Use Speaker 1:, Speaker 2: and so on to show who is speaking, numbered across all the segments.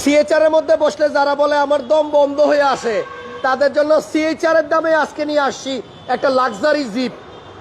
Speaker 1: সিএচআর এর মধ্যে বসলে যারা বলে আমার দম বন্ধ হয়ে আসে তাদের জন্য সিএচআর এর দামে আজকে নিয়ে আসছি একটা লাক্সারি জিপ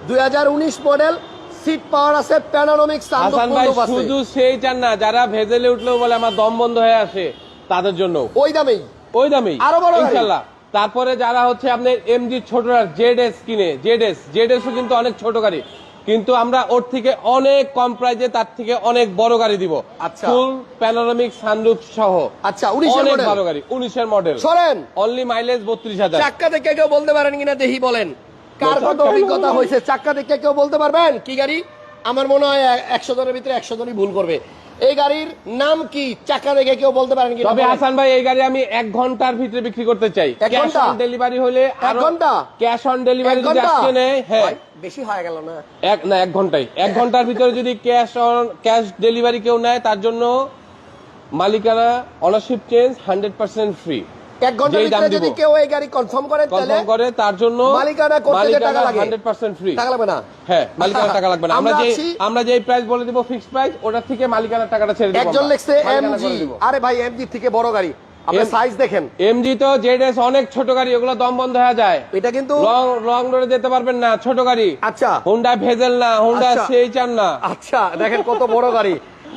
Speaker 1: দুই হাজার উনিশ মডেল সিট পাওয়ার আছে প্যানোরামিক
Speaker 2: হাসান শুধু সেই চান না যারা ভেজেলে উঠলেও বলে আমার দম বন্ধ হয়ে আসে তাদের জন্য
Speaker 1: ওই দামেই।
Speaker 2: ওই দামেই।
Speaker 1: আরও বড়।
Speaker 2: ইনশাল্লাহ। তারপরে যারা হচ্ছে আপনার এমজি ছোট জেড এস কিনে জেড এস জেড এস কিন্তু অনেক ছোট গাড়ি। কিন্তু আমরা ওর থেকে অনেক কম প্রাইজে তার থেকে অনেক বড় গাড়ি দিব।
Speaker 1: আচ্ছা।
Speaker 2: ফুল প্যানোরামিক সানরুফ সহ।
Speaker 1: আচ্ছা, 19 এর
Speaker 2: অনেক। বড় গাড়ি উনিশের মডেল
Speaker 1: সরেন।
Speaker 2: অনলি মাইলেজ বত্রিশ হাজার।
Speaker 1: চাক্কা থেকে কেউ বলতে পারেন কিনা দেখি বলেন। কার কত অভিজ্ঞতা। হয়েছে? চাক্কা থেকে কেউ বলতে পারবেন? কি গাড়ি? আমার মনে হয় একশো জনের ভিতরে একশো জনই ভুল করবে। এই গাড়ির নাম কি? চাকা দেখে কেউ বলতে পারেন কি
Speaker 2: তবে
Speaker 1: আসান
Speaker 2: হাসান ভাই এই গাড়ি আমি এক ঘণ্টার ভিতরে বিক্রি করতে চাই। ক্যাশ
Speaker 1: ঘণ্টা?
Speaker 2: অন ডেলিভারি হলে
Speaker 1: এক ঘণ্টা?
Speaker 2: ক্যাশ অন ডেলিভারি যদি? আজকে নেয় হ্যাঁ।
Speaker 1: বেশি হয়ে গেল না।
Speaker 2: এক না এক ঘন্টায়। এক ঘণ্টার ভিতরে যদি ক্যাশ অন ক্যাশ ডেলিভারি কেউ নেয় তার জন্য মালিকানা ownership change hundred percent free
Speaker 1: এক
Speaker 2: ঘণ্টার
Speaker 1: ভিতরে যদি কেউ এই গাড়ি কনফার্ম করে তাহলে
Speaker 2: করে তার জন্য
Speaker 1: মালিকানা করতে যে টাকা লাগে।
Speaker 2: হান্ড্রেড পার্সেন্ট ফ্রি
Speaker 1: টাকা লাগবে না?
Speaker 2: হ্যাঁ মালিকানা টাকা লাগবে না। আমরা যে আমরা যে প্রাইস বলে দিব ফিক্সড প্রাইস ওটার থেকে মালিকানার টাকাটা ছেড়ে দেব
Speaker 1: একজন লিখছে এমজি আরে ভাই এমজি থেকে বড় গাড়ি। আপনি সাইজ দেখেন।
Speaker 2: এমজি তো জেডএস অনেক ছোট গাড়ি ওগুলো দম বন্ধ হয়ে যায়।
Speaker 1: এটা কিন্তু
Speaker 2: লং লং রোডে যেতে পারবেন না ছোট গাড়ি।
Speaker 1: আচ্ছা।
Speaker 2: হোন্ডা ভেজেল না হোন্ডা
Speaker 1: আচ্ছা।
Speaker 2: সেই চান না।
Speaker 1: আচ্ছা দেখেন কত বড় গাড়ি।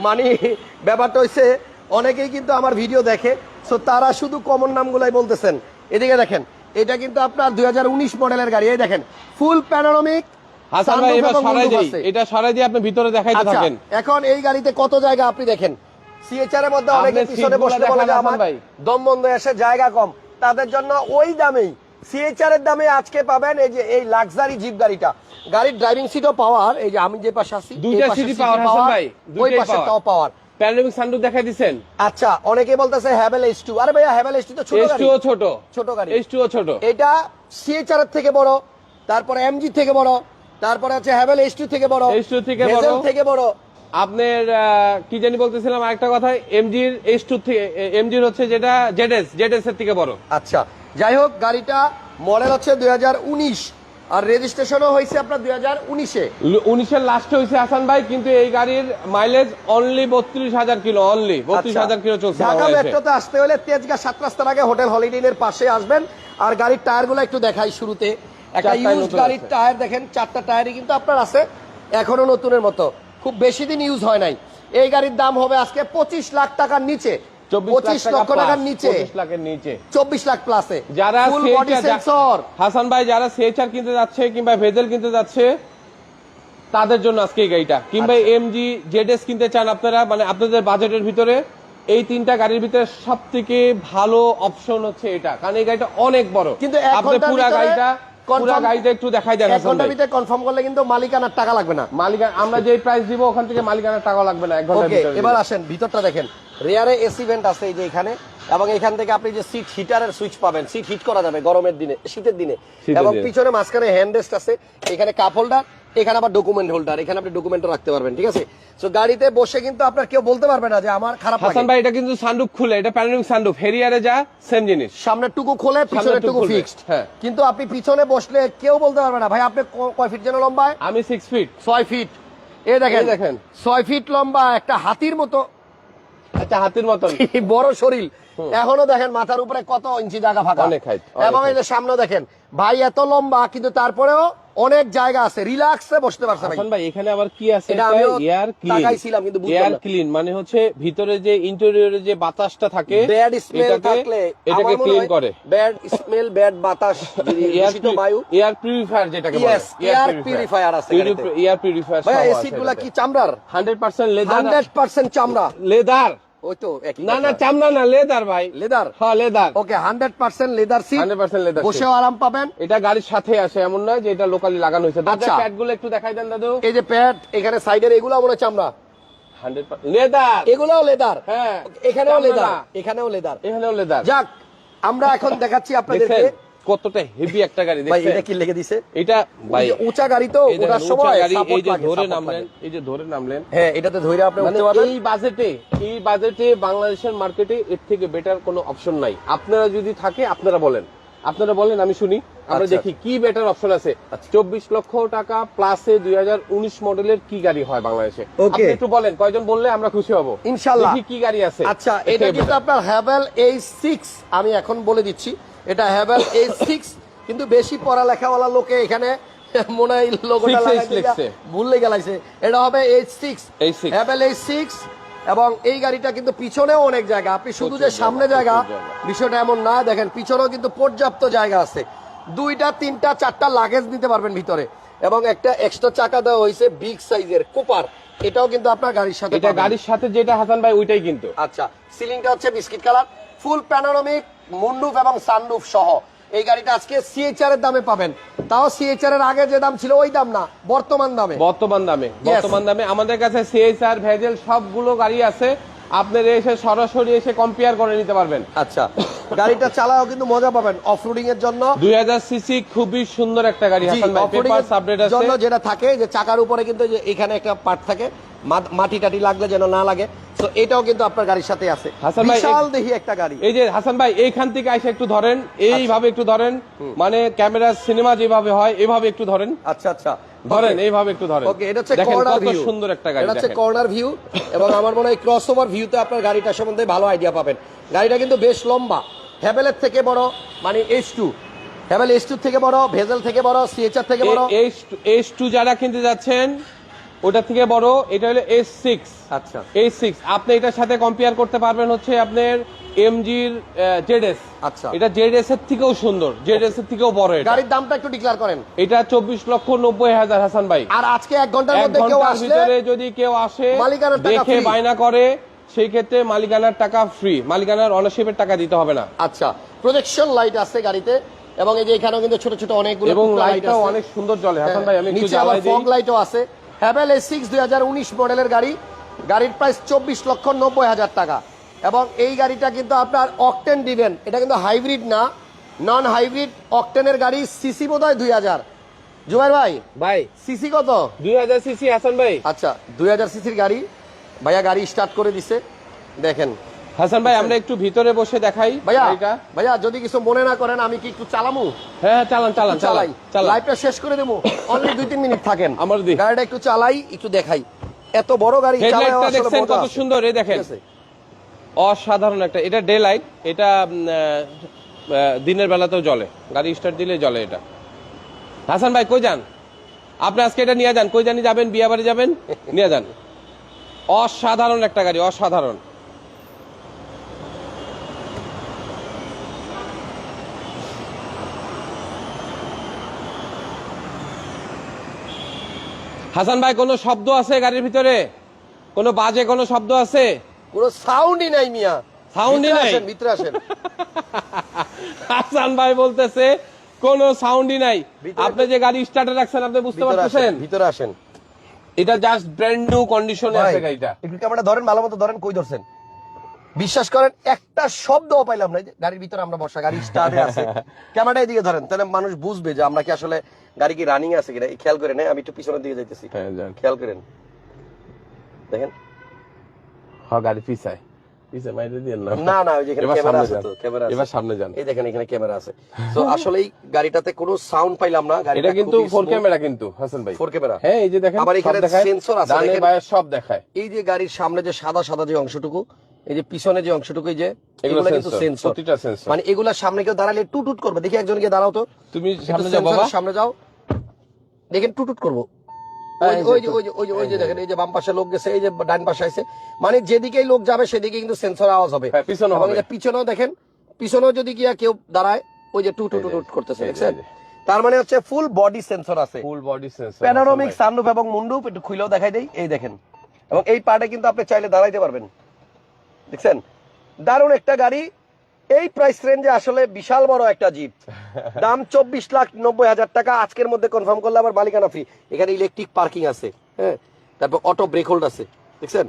Speaker 1: মানে ব্যাপারটা হচ্ছে অনেকেই কিন্তু আমার ভিডিও দেখে সো তারা শুধু কমন নামগুলাই বলতেছেন। এদিকে দেখেন এটা কিন্তু আপনার দুই মডেলের গাড়ি। এই দেখেন ফুল প্যানোরামিক
Speaker 2: হাসান ভাই এবার সরাই দেই। এটা সরাই দিয়ে আপনি ভিতরে দেখাইতে
Speaker 1: আচ্ছা
Speaker 2: থাকেন।
Speaker 1: এখন এই গাড়িতে কত জায়গা আপনি দেখেন? সিএচআর এর মধ্যে অনেকে পিছনে বসলে বলে যে আমার দম বন্ধ এসে জায়গা কম। তাদের জন্য ওই দামেই সিএচআর এর দামে আজকে পাবেন এই যে এই লাক্সারি জিপ গাড়িটা। গাড়ির ড্রাইভিং সিটও পাওয়ার এই যে আমি যে পাশে আছি
Speaker 2: দুইটা
Speaker 1: পাশে
Speaker 2: সিটি
Speaker 1: সিটি
Speaker 2: পাওয়ার হাসান ভাই
Speaker 1: ওই
Speaker 2: দুইটাই
Speaker 1: পাশেটাও
Speaker 2: পাওয়ার
Speaker 1: পাওয়ার
Speaker 2: প্যানোরামিক সানরুফ দেখাই দিছেন?
Speaker 1: আচ্ছা অনেকে বলতেছে হ্যাভেল এইচ টু আরে ভাইয়া হ্যাভেল এইচ টু তো ছোট গাড়ি।
Speaker 2: টুও ছোট।
Speaker 1: ছোট গাড়ি।
Speaker 2: এস টুও ছোট।
Speaker 1: এটা এর থেকে বড় তারপরে এমজি থেকে বড় তারপরে আছে হ্যাভেল এইচ টু থেকে বড়
Speaker 2: H2 থেকে বড়।
Speaker 1: থেকে বড়।
Speaker 2: আপনার কি জানি বলতেছিলাম আরেকটা কথা এমজির এস টু থেকে এমজির হচ্ছে যেটা জেডএস জেডএস এর থেকে বড়।
Speaker 1: আচ্ছা যাই হোক গাড়িটা মডেল হচ্ছে দুই হাজার উনিশ। আর রেজিস্ট্রেশনও হয়েছে আপনার দুই হাজার উনিশে।
Speaker 2: উনিশের লাস্টে হয়েছে হাসান ভাই কিন্তু এই গাড়ির মাইলেজ অনলি বত্রিশ হাজার কিলো অনলি বত্রিশ হাজার কিলো চলছে
Speaker 1: আচ্ছা। ঢাকা মেট্রোতে আসতে হলে তেজগা সাত রাস্তার আগে হোটেল হলিডে এর পাশে আসবেন। আর গাড়ির টায়ারগুলো একটু দেখাই শুরুতে। একটা ইউজ গাড়ির টায়ার দেখেন চারটা টায়ারই কিন্তু আপনার আছে এখনও নতুনের মতো। খুব বেশি দিন ইউজ হয় নাই। এই গাড়ির দাম হবে আজকে পঁচিশ লাখ টাকার নিচে। পঁচিশ লক্ষ টাকার নিচে।
Speaker 2: লাখের নিচে।
Speaker 1: চব্বিশ লাখ প্লাসে
Speaker 2: যারা
Speaker 1: ফুল
Speaker 2: CHR
Speaker 1: বডি
Speaker 2: যা-
Speaker 1: সেন্সর
Speaker 2: হাসান ভাই যারা সিএচআর কিনতে যাচ্ছে কিংবা ভেজেল কিনতে যাচ্ছে তাদের জন্য আজকে এই গাড়িটা। কিংবা
Speaker 1: আচ্ছা।
Speaker 2: এমজি জেডএস কিনতে চান আপনারা মানে আপনাদের বাজেটের ভিতরে এই তিনটা গাড়ির ভিতরে সব থেকে ভালো অপশন হচ্ছে এটা। কারণ এই গাড়িটা অনেক বড়।
Speaker 1: কিন্তু
Speaker 2: আপনি পুরা গাড়িটা পুরা
Speaker 1: confirm-
Speaker 2: গাড়িটা একটু দেখাই দেন
Speaker 1: এক
Speaker 2: হাসান ঘণ্টার
Speaker 1: ভিতরে কনফার্ম করলে কিন্তু মালিকানার টাকা লাগবে না।
Speaker 2: মালিকানা আমরা যে প্রাইস দিব ওখান থেকে মালিকানার টাকা লাগবে না এক
Speaker 1: ঘণ্টার
Speaker 2: ভিতরে।
Speaker 1: এবার আসেন ভিতরটা দেখেন। রেয়ারে এসি ভেন্ট আছে এই যে এখানে এবং এখান থেকে আপনি যে সিট হিটারের সুইচ পাবেন সিট হিট করা যাবে গরমের দিনে শীতের দিনে। এবং পিছনে মাঝখানে হ্যান্ড রেস্ট আছে এখানে কাপ হোল্ডার এখানে আবার ডকুমেন্ট হোল্ডার এখানে আপনি ডকুমেন্টও রাখতে পারবেন ঠিক আছে? তো গাড়িতে বসে কিন্তু আপনার কেউ বলতে পারবে না যে আমার খারাপ
Speaker 2: হাসান ভাই এটা কিন্তু সানরুফ খুলে এটা প্যানোরামিক সানরুফ হেরিয়ারে যা সেম জিনিস।
Speaker 1: সামনের টুকু খোলে পিছনের টুকু ফিক্সড
Speaker 2: হ্যাঁ।
Speaker 1: কিন্তু আপনি পিছনে বসলে কেউ বলতে পারবে না ভাই আপনি কয় ফিট যেন লম্বা
Speaker 2: আমি সিক্স ফিট
Speaker 1: ছয় ফিট এ দেখেন
Speaker 2: দেখেন।
Speaker 1: ছয় ফিট লম্বা একটা হাতির মতো
Speaker 2: আচ্ছা হাতির মতন।
Speaker 1: বড় শরীর। এখনও দেখেন মাথার উপরে কত ইঞ্চি জায়গা ফাঁকা।
Speaker 2: অনেক
Speaker 1: এবং এই যে সামনে দেখেন ভাই এত লম্বা কিন্তু তারপরেও অনেক জায়গা আছে। রিল্যাক্সে বসতে পারছে ভাই।
Speaker 2: ভাই এখানে আবার কি আছে?
Speaker 1: এটা আমিও
Speaker 2: এয়ার ক্লিন
Speaker 1: তাকাইছিলাম কিন্তু
Speaker 2: এয়ার ক্লিন মানে হচ্ছে ভিতরে যে ইন্টেরিয়রে যে বাতাসটা থাকে
Speaker 1: ব্যাড স্মেল
Speaker 2: এটাকে-
Speaker 1: থাকলে
Speaker 2: এটাকে ক্লিন করে।
Speaker 1: ব্যাড স্মেল ব্যাড বাতাস
Speaker 2: এয়ার
Speaker 1: দূষিত বায়ু।
Speaker 2: এয়ার পিউরিফায়ার যেটাকে বলে।
Speaker 1: Air purifier আছে
Speaker 2: এয়ার পিউরিফায়ার
Speaker 1: ভাই এই সিটগুলা কি চামড়ার?
Speaker 2: 100% লেদার
Speaker 1: হান্ড্রেড পার্সেন্ট চামড়া।
Speaker 2: লেদার
Speaker 1: ওই তো
Speaker 2: না না চামড়া না লেদার ভাই।
Speaker 1: লেদার?
Speaker 2: হ্যাঁ leather.
Speaker 1: Okay hundred percent leather seat
Speaker 2: 100% leather
Speaker 1: বসেও আরাম পাবেন।
Speaker 2: এটা গাড়ির সাথে আসে এমন নয় যে এটা লোকালি লাগানো হয়েছে।
Speaker 1: আচ্ছা।
Speaker 2: প্যাডগুলো একটু দেখাই দেন দাদু।
Speaker 1: এই যে প্যাড এখানে সাইডের এগুলো মনে চামড়া।
Speaker 2: লেদার।
Speaker 1: এগুলোও লেদার।
Speaker 2: হ্যাঁ।
Speaker 1: এখানেও লেদার। এখানেও লেদার।
Speaker 2: এখানেও লেদার।
Speaker 1: যাক আমরা এখন দেখাচ্ছি আপনাদেরকে
Speaker 2: কতটা হেভি একটা গাড়ি
Speaker 1: ভাই এটা কি দিছে?
Speaker 2: এটা ভাই
Speaker 1: উঁচা গাড়ি তো সময়
Speaker 2: এই যে ধরে নামলেন এই যে ধরে নামলেন।
Speaker 1: হ্যাঁ এটাতে ধরে আপনি
Speaker 2: মানে
Speaker 1: উঠতে পারবেন।
Speaker 2: এই বাজেটে এই বাজেটে বাংলাদেশের মার্কেটে এর থেকে বেটার কোনো অপশন নাই। আপনারা যদি থাকে আপনারা বলেন। আপনারা বলেন আমি শুনি আমরা
Speaker 1: আচ্ছা।
Speaker 2: দেখি কি বেটার অপশন আছে।
Speaker 1: আচ্ছা।
Speaker 2: চব্বিশ লক্ষ টাকা প্লাসে দুই হাজার উনিশ মডেলের কি গাড়ি হয় বাংলাদেশে? আপনি একটু বলেন কয়জন বললে আমরা খুশি হব?
Speaker 1: ইনশাল্লাহ।
Speaker 2: কি গাড়ি আছে।
Speaker 1: আচ্ছা এটা কিন্তু আপনার হ্যাভেল এই সিক্স আমি এখন বলে দিচ্ছি। এটা হ্যাভেল এই সিক্স কিন্তু বেশি পড়ালেখাওয়ালা লোকে এখানে মনে হয় লোকটা
Speaker 2: 6H
Speaker 1: লাগাই দিয়া
Speaker 2: লিখছে।
Speaker 1: ভুললে গেলাইছে। এটা হবে H six Haval H six এবং এই গাড়িটা কিন্তু পিছনেও অনেক জায়গা। আপনি শুধু যে সামনে
Speaker 2: জায়গা।
Speaker 1: বিষয়টা এমন না দেখেন পিছনেও কিন্তু পর্যাপ্ত জায়গা আছে। দুইটা তিনটা চারটা লাগেজ নিতে পারবেন ভিতরে। এবং একটা এক্সট্রা চাকা দেওয়া হয়েছে বিগ সাইজের কোপার এটাও কিন্তু আপনার গাড়ির সাথে
Speaker 2: এটা গাড়ির সাথে যেটা হাসান ভাই ওইটাই কিন্তু।
Speaker 1: আচ্ছা সিলিংটা হচ্ছে biscuit colour full panoramic moonroof এবং সানরুফ সহ। এই গাড়িটা আজকে সিএইচআর এর দামে পাবেন। তাও সিএইচআর এর আগে যে দাম ছিল ওই দাম না বর্তমান দামে।
Speaker 2: বর্তমান দামে বর্তমান দামে। আমাদের কাছে সিএসআর ভেজেল সবগুলো গাড়ি আছে। আপনারা এসে সরাসরি এসে কম্পেয়ার করে নিতে পারবেন।
Speaker 1: আচ্ছা গাড়িটা চালাও কিন্তু মজা পাবেন অফ রোডিং এর জন্য।
Speaker 2: দুই হাজার সিসি খুবই সুন্দর একটা গাড়ি। হাসান ভাই পেপার আপডেট আছে।
Speaker 1: জন্য যেটা থাকে যে চাকার উপরে কিন্তু যে এখানে একটা পার্ট থাকে মাটি টাটি লাগলে যেন না লাগে। তো এটাও কিন্তু আপনার গাড়ির সাথে আছে।
Speaker 2: হাসান ভাই,
Speaker 1: বিশাল দেখি একটা গাড়ি।
Speaker 2: এই যে হাসান ভাই এইখান থেকে এসে একটু ধরেন এইভাবে
Speaker 1: আচ্ছা।
Speaker 2: একটু ধরেন মানে ক্যামেরা সিনেমা যেভাবে হয় এভাবে একটু ধরেন।
Speaker 1: আচ্ছা আচ্ছা।
Speaker 2: ধরেন এইভাবে একটু ধরেন।
Speaker 1: ওকে এটা হচ্ছে কর্নার ভিউ
Speaker 2: সুন্দর একটা গাড়ি
Speaker 1: এটা হচ্ছে কর্নার ভিউ এবং আমার মনে হয় ক্রস ওভার ভিউতে আপনার গাড়িটা সম্বন্ধে ভালো আইডিয়া পাবেন। গাড়িটা কিন্তু বেশ লম্বা। হ্যাভেলের থেকে বড় মানে H two Haval H two থেকে বড় ভেজেল থেকে বড় সিএচআর থেকে বড়।
Speaker 2: এস টু যারা কিনতে যাচ্ছেন ওটা থেকে বড় এটা হলো এস সিক্স
Speaker 1: আচ্ছা।
Speaker 2: এই সিক্স আপনি এটার সাথে কম্পেয়ার করতে পারবেন হচ্ছে আপনার এমজির জেডএস
Speaker 1: আচ্ছা।
Speaker 2: এটা জেডএস এর থেকেও সুন্দর জেডএস এর থেকেও বড় এটা।
Speaker 1: গাড়ির দামটা একটু ডিক্লেয়ার করেন।
Speaker 2: এটা চব্বিশ লক্ষ নব্বই হাজার হাসান ভাই।
Speaker 1: আর আজকে এক
Speaker 2: ঘণ্টার
Speaker 1: মধ্যে কেউ আসলে
Speaker 2: ভিতরে যদি কেউ আসে
Speaker 1: মালিকানার টাকা
Speaker 2: দেখে বায়না করে সেই ক্ষেত্রে মালিকানার টাকা ফ্রি মালিকানার অনারশিপের টাকা দিতে হবে না।
Speaker 1: আচ্ছা প্রজেকশন লাইট আছে গাড়িতে এবং এই যে এখানেও কিন্তু ছোট ছোট অনেকগুলো
Speaker 2: এবং লাইটটাও অনেক সুন্দর জ্বলে। হাসান ভাই আমি একটু জ্বালাই দিই।
Speaker 1: ফগ লাইটও আছে। হ্যাভেল এ সিক্স দুই হাজার উনিশ মডেলের গাড়ি। গাড়ির প্রাইস চব্বিশ লক্ষ নব্বই হাজার টাকা। এবং এই গাড়িটা কিন্তু আপনার অকটেন দিবেন এটা কিন্তু হাইব্রিড না নন হাইব্রিড অকটেনের গাড়ি সিসি বোধ হয় দুই হাজার। জুবাই ভাই
Speaker 2: ভাই।
Speaker 1: সিসি কত?
Speaker 2: দুই হাজার সিসি হাসান ভাই।
Speaker 1: আচ্ছা দুই হাজার সিসির গাড়ি। ভাইয়া গাড়ি স্টার্ট করে দিছে। দেখেন
Speaker 2: হাসান ভাই আমরা একটু ভিতরে বসে দেখাই
Speaker 1: ভাইয়া ভাইয়া যদি কিছু মনে না করেন আমি কি একটু চালামু?
Speaker 2: হ্যাঁ চালান চালান চালাই।
Speaker 1: লাইভটা শেষ করে দেবো। অনলি দুই তিন মিনিট থাকেন।
Speaker 2: আমার।
Speaker 1: গাড়িটা একটু চালাই একটু দেখাই। এত বড় গাড়ি
Speaker 2: দেখছেন কত সুন্দর এই দেখেন। অসাধারণ একটা এটা ডে লাইট এটা দিনের বেলাতেও জ্বলে। গাড়ি স্টার্ট দিলে জ্বলে এটা। হাসান ভাই কই যান? আপনি আজকে এটা নিয়ে যান। কই জানি যাবেন বিয়া বাড়ি যাবেন? নিয়ে যান। অসাধারণ একটা গাড়ি অসাধারণ। হাসান ভাই কোনো শব্দ আছে গাড়ির ভিতরে? কোনো বাজে কোনো শব্দ আছে?
Speaker 1: পুরো সাউন্ডই নাই মিয়া।
Speaker 2: Sound-ই নাই?
Speaker 1: ভিতরে আসেন।
Speaker 2: হাসান ভাই বলতেছে কোনো সাউন্ডই নাই। আপনি যে গাড়ি স্টার্টে রাখছেন আপনি বুঝতে পারতেছেন?
Speaker 1: ভিতরে আসেন।
Speaker 2: এটা জাস্ট ব্র্যান্ড নিউ কন্ডিশনে আছে গাড়িটা।
Speaker 1: একটু ক্যামেরা ধরেন ভালো মতো ধরেন কই ধরছেন? বিশ্বাস করেন একটা শব্দও পাইলাম না। গাড়ির ভিতরে আমরা বসা গাড়ি স্টার্টে আছে। ক্যামেরাটা এদিকে ধরেন তাহলে মানুষ বুঝবে যে আমরা কি আসলে গাড়ি কি রানিং আছে কিনা? খেয়াল করে নেই আমি একটু পিছনের দিকে যাইতেছি।
Speaker 2: হ্যাঁ
Speaker 1: খেয়াল করেন। দেখেন?
Speaker 2: হ্যাঁ গাড়ি পিছায়। পিছায় না।
Speaker 1: না না ওই যে এখানে
Speaker 2: এবার
Speaker 1: ক্যামেরা আছে তো ক্যামেরা
Speaker 2: এবার সামনে যান।
Speaker 1: এই দেখেন এখানে ক্যামেরা আছে। তো আসলে গাড়িটাতে কোনো সাউন্ড পাইলাম না।
Speaker 2: এটা কিন্তু ফোর ক্যামেরা কিন্তু হাসান ভাই।
Speaker 1: ফোর ক্যামেরা
Speaker 2: হ্যাঁ এই যে দেখেন
Speaker 1: আবার এখানে
Speaker 2: দেখায়।
Speaker 1: আছে, দেখেন।
Speaker 2: সব দেখায়।
Speaker 1: এই যে গাড়ির সামনে যে সাদা সাদা যে অংশটুকু এই যে পিছনে যে অংশটুকু এই যে
Speaker 2: এগুলো
Speaker 1: কিন্তু সেন্সর
Speaker 2: প্রতিটা।
Speaker 1: মানে এগুলা সামনে কেউ দাঁড়ালে টুটুট করবে। দেখি একজন গিয়ে দাঁড়াও তো।
Speaker 2: তুমি সামনে যাও বাবা।
Speaker 1: সামনে যাও। দেখেন টুটুট করব। ওই যে- ওই
Speaker 2: যে
Speaker 1: যে ওই যে ওই যে দেখেন এই যে বাম পাশে লোক গেছে এই যে ডান পাশে আছে মানে যেদিকেই লোক যাবে সেদিকে কিন্তু সেন্সর আওয়াজ হবে।
Speaker 2: হ্যাঁ, পিছনেও
Speaker 1: এবং
Speaker 2: হবে।
Speaker 1: এই যে পিছনেও দেখেন পিছনেও যদি গিয়া কেউ দাঁড়ায় ওই যে টু টু
Speaker 2: এই
Speaker 1: টু করতেছে দেখছেন? তার মানে হচ্ছে ফুল বডি সেন্সর আছে।
Speaker 2: Full body sensor
Speaker 1: panoramic sunroof এবং মুন্ডুপ একটু খুলেও দেখাই দেই। এই দেখেন। এবং এই পার্টে কিন্তু আপনি চাইলে দাঁড়াইতে পারবেন। দেখছেন? দারুণ একটা গাড়ি। এই প্রাইস রেঞ্জে আসলে বিশাল বড় একটা জিপ দাম চব্বিশ লাখ নব্বই হাজার টাকা। আজকের মধ্যে কনফার্ম করলে আবার মালিকানা ফ্রি এখানে ইলেকট্রিক পার্কিং আছে হ্যাঁ? তারপর অটো ব্রেক হোল্ড আছে দেখছেন?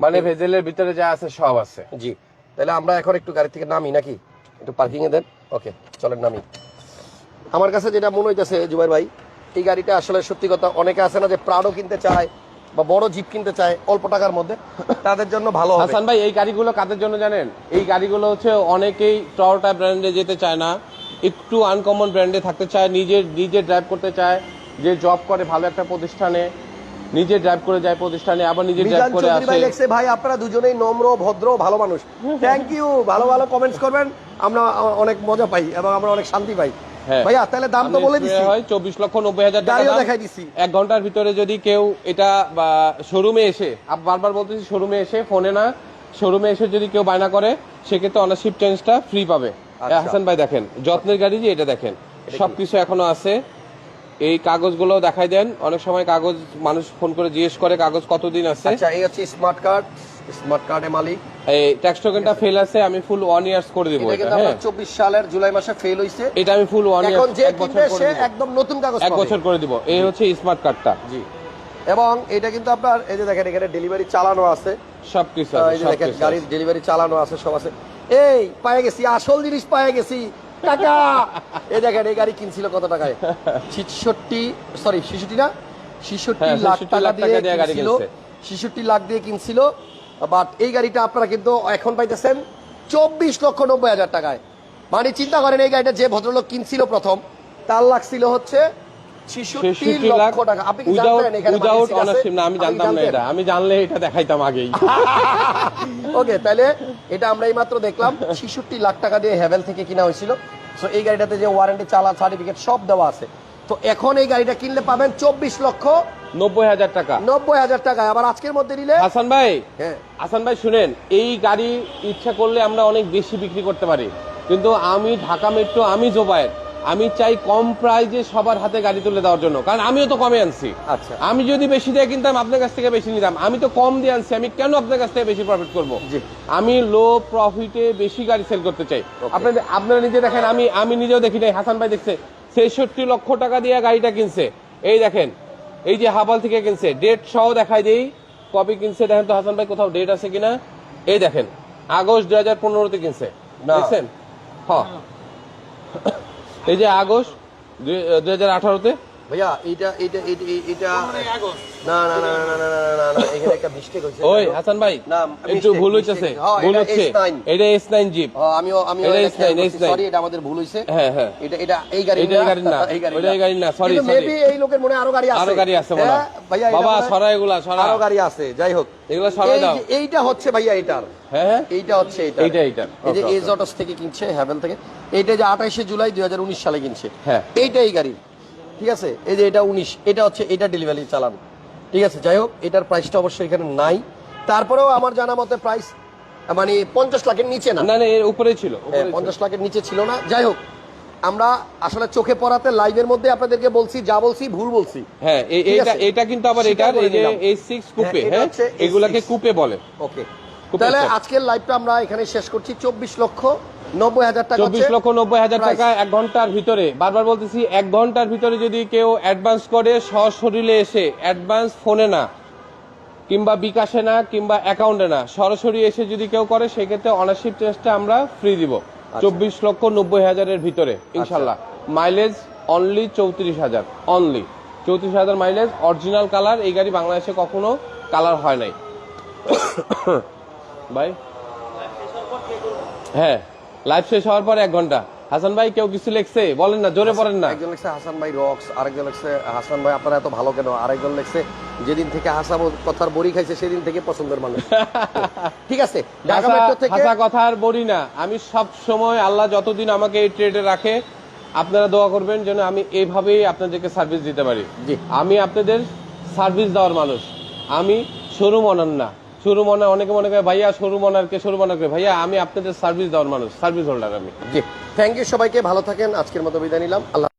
Speaker 2: মানে ভেজেলের ভিতরে যা আছে সব আছে।
Speaker 1: জি। তাহলে আমরা এখন একটু গাড়ি থেকে নামি নাকি? একটু পার্কিং এ দেন। ওকে চলেন নামি। আমার কাছে যেটা মনে হইতেছে জুবাইর ভাই এই গাড়িটা আসলে সত্যি কথা অনেকে আছে না যে প্রাডো কিনতে চায় বা বড় জিপ কিনতে চায় অল্প টাকার মধ্যে তাদের জন্য ভালো
Speaker 2: হাসান ভাই এই গাড়িগুলো কাদের জন্য জানেন? এই গাড়িগুলো হচ্ছে অনেকেই টয়োটা ব্র্যান্ডে যেতে চায় না। একটু আনকমন ব্র্যান্ডে থাকতে চায় নিজে নিজে ড্রাইভ করতে চায় যে জব করে ভালো একটা প্রতিষ্ঠানে নিজে ড্রাইভ করে যায় প্রতিষ্ঠানে আবার নিজে ড্রাইভ করে আসে
Speaker 1: লেখছে ভাই আপনারা দুজনেই নম্র ভদ্র ভালো মানুষ থ্যাংক ইউ ভালো ভালো কমেন্টস করবেন আমরা অনেক মজা পাই এবং আমরা অনেক শান্তি পাই
Speaker 2: হ্যাঁ।
Speaker 1: ভাইয়া তাহলে দাম তো বলে দিচ্ছি
Speaker 2: হয় চব্বিশ লক্ষ নব্বই হাজার টাকা
Speaker 1: দেখাই দিছি।
Speaker 2: এক ঘণ্টার ভিতরে যদি কেউ এটা বা শোরুমে এসে বারবার বলতেছি শোরুমে এসে ফোনে না শোরুমে এসে যদি কেউ বায়না করে সেক্ষেত্রে অনারশিপ চেঞ্জটা ফ্রি পাবে। হাসান ভাই দেখেন যত্নের গাড়ি যে এটা দেখেন সবকিছু এখনও আছে। এই কাগজগুলো দেখাই দেন অনেক সময় কাগজ মানুষ ফোন করে জিজ্ঞেস করে কাগজ কতদিন আছে।
Speaker 1: আচ্ছা এই হচ্ছে স্মার্ট কার্ড স্মার্ট কার্ডের মালিক।
Speaker 2: এই ট্যাক্স টোকেনটা ফেল আছে। আমি ফুল ওয়ান ইয়ার্স করে দিব
Speaker 1: এটা কিন্তু
Speaker 2: হ্যাঁ।
Speaker 1: আপনার চব্বিশ সালের জুলাই মাসে ফেল হইছে।
Speaker 2: এটা আমি ফুল ওয়ান
Speaker 1: এখন যে
Speaker 2: ইয়ার্স এক
Speaker 1: কিনবে
Speaker 2: বছর করে
Speaker 1: সে
Speaker 2: দিব।
Speaker 1: একদম নতুন কাগজ
Speaker 2: এক বছর করে দিব। এই হচ্ছে স্মার্ট কার্ডটা
Speaker 1: জি। এবং এটা কিন্তু আপনার এই যে দেখেন এখানে ডেলিভারি চালানো আছে।
Speaker 2: সবকিছু আছে
Speaker 1: এই যে দেখেন গাড়ির ডেলিভারি চালানো আছে সব আছে। এই পায়ে গেছি আসল জিনিস পায়ে গেছি। টাকা। এই দেখেন এই গাড়ি কিনছিল কত টাকায়? ছিষট্টি সরি ছিষট্টি না? ছিষট্টি
Speaker 2: হ্যাঁ,
Speaker 1: লাখ টাকা দিয়ে কিনছিল।
Speaker 2: কিনছে।
Speaker 1: ছিষট্টি লাখ দিয়ে কিনছিল। বাট এই গাড়িটা আপনারা কিন্তু এখন পাইতেছেন চব্বিশ লক্ষ নব্বই হাজার টাকায়। মানে চিন্তা করেন এই গাড়িটা যে ভদ্রলোক কিনছিল প্রথম তার লাগছিল হচ্ছে ছিষট্টি
Speaker 2: 66 লাখ
Speaker 1: লক্ষ টাকা। আপনি
Speaker 2: উইদাউট অনারশিপ না আমি জানতাম না এটা। আমি জানলে এটা দেখাইতাম আগেই।
Speaker 1: ওকে তাহলে এটা আমরা এই মাত্র দেখলাম ছিষট্টি লাখ টাকা দিয়ে হেভেল থেকে কিনা হয়েছিল। সো এই গাড়িটাতে যে ওয়ারেন্টি চালা সার্টিফিকেট সব দেওয়া আছে। তো এখন এই গাড়িটা কিনলে পাবেন চব্বিশ লক্ষ
Speaker 2: নব্বই হাজার টাকা।
Speaker 1: নব্বই হাজার টাকায়। আবার আজকের মধ্যে নিলে
Speaker 2: হাসান ভাই
Speaker 1: হ্যাঁ।
Speaker 2: হাসান ভাই শুনেন এই গাড়ি ইচ্ছা করলে আমরা অনেক বেশি বিক্রি করতে পারি। কিন্তু আমি ঢাকা মেট্রো আমি জোবায়ের। আমি চাই কম প্রাইজে সবার হাতে গাড়ি তুলে দেওয়ার জন্য। কারণ আমিও তো কমে আনছি।
Speaker 1: আচ্ছা।
Speaker 2: আমি যদি বেশি দিয়ে কিনতাম আপনার কাছ থেকে বেশি নিতাম আমি তো কম দিয়ে আনছি আমি কেন আপনার কাছ থেকে বেশি প্রফিট করব?
Speaker 1: জি।
Speaker 2: আমি লো প্রফিটে বেশি গাড়ি সেল করতে চাই। আপনাদের আপনারা নিজে দেখেন আমি আমি নিজেও দেখি নাই। হাসান ভাই দেখছে ছেষট্টি লক্ষ টাকা দিয়ে গাড়িটা কিনছে। এই দেখেন এই যে হাবাল থেকে কিনছে ডেট সহ দেখাই দেই কপি কিনছে। দেখেন তো হাসান ভাই কোথাও ডেট আছে কিনা? এই দেখেন আগস্ট দুই হাজার পনেরোতে কিনছে। দেখছেন? হ। এই যে আগস্ট দুই হাজার আঠারোতে
Speaker 1: যাই হোক এইটা হচ্ছে ভাইয়া এটার
Speaker 2: হ্যাঁ
Speaker 1: এইটা হচ্ছে
Speaker 2: এইটা এইটা
Speaker 1: এই যে থেকে কিনছে এইটা যে আঠাইশে জুলাই দুই সালে কিনছে।
Speaker 2: হ্যাঁ।
Speaker 1: এইটা এই গাড়ি। ঠিক আছে? এই যে এটা উনিশ এটা হচ্ছে এটা ডেলিভারি চালান। ঠিক আছে? যাই হোক এটার প্রাইসটা অবশ্যই এখানে নাই। তারপরেও আমার জানা মতে প্রাইস মানে পঞ্চাশ লাখের নিচে না।
Speaker 2: না না এর উপরেই ছিল
Speaker 1: হ্যাঁ,
Speaker 2: উপরেই ছিল।
Speaker 1: পঞ্চাশ লাখের নিচে ছিল না। যাই হোক আমরা আসলে চোখে পড়াতে লাইভের মধ্যে আপনাদেরকে বলছি যা বলছি ভুল বলছি।
Speaker 2: হ্যাঁ। এটা কিন্তু আবার
Speaker 1: করে
Speaker 2: এই। সিক্স কুপে
Speaker 1: হ্যাঁ, এটা
Speaker 2: হ্যাঁ? এগুলাকে কুপে বলে।
Speaker 1: ওকে তাহলে আজকের লাইভটা আমরা এখানে শেষ করছি। চব্বিশ লক্ষ নব্বই হাজার টাকা
Speaker 2: চব্বিশ লক্ষ নব্বই হাজার টাকা এক ঘণ্টার ভিতরে। বারবার বলতেছি এক ঘণ্টার ভিতরে যদি কেউ অ্যাডভান্স করে সশরীরে এসে অ্যাডভান্স ফোনে না কিংবা বিকাশে না কিংবা অ্যাকাউন্টে না সরাসরি এসে যদি কেউ করে সেক্ষেত্রে অনারশিপ টেস্টটা আমরা ফ্রি দিব। চব্বিশ লক্ষ নব্বই হাজারের ভিতরে ইনশাল্লাহ। মাইলেজ অনলি চৌত্রিশ হাজার অনলি চৌত্রিশ হাজার মাইলেজ অরিজিনাল কালার এই গাড়ি বাংলাদেশে কখনো কালার হয় নাই। ভাই? হ্যাঁ। লাইভ শেষ হওয়ার পর এক ঘণ্টা। হাসান ভাই কেউ কিছু লিখছে? বলেন না জোরে পড়েন না।
Speaker 1: একজন লিখছে হাসান ভাই রক্স আরেকজন লিখছে হাসান ভাই আপনারা এত ভালো কেন? আরেকজন লিখছে যেদিন থেকে হাসা কথার বড়ি খাইছে সেদিন থেকে পছন্দের মানুষ। ঠিক আছে ঢাকা
Speaker 2: হাসা-
Speaker 1: মেট্রো থেকে
Speaker 2: হাসা কথা আর বলি না। আমি সব সময় আল্লাহ যতদিন আমাকে এই ট্রেডে রাখে আপনারা দোয়া করবেন যেন আমি এইভাবেই আপনাদেরকে সার্ভিস দিতে পারি।
Speaker 1: জি।
Speaker 2: আমি আপনাদের সার্ভিস দেওয়ার মানুষ। আমি শোরুম অনার না মনে অনেকে মনে করে, ভাইয়া সরু শুরু মনে করে? ভাইয়া, আমি আপনাদের সার্ভিস দেওয়ার মানুষ সার্ভিস হোল্ডার আমি।
Speaker 1: জি। থ্যাংক ইউ সবাইকে, ভালো থাকেন, আজকের মতো বিদায় নিলাম। আল্লাহ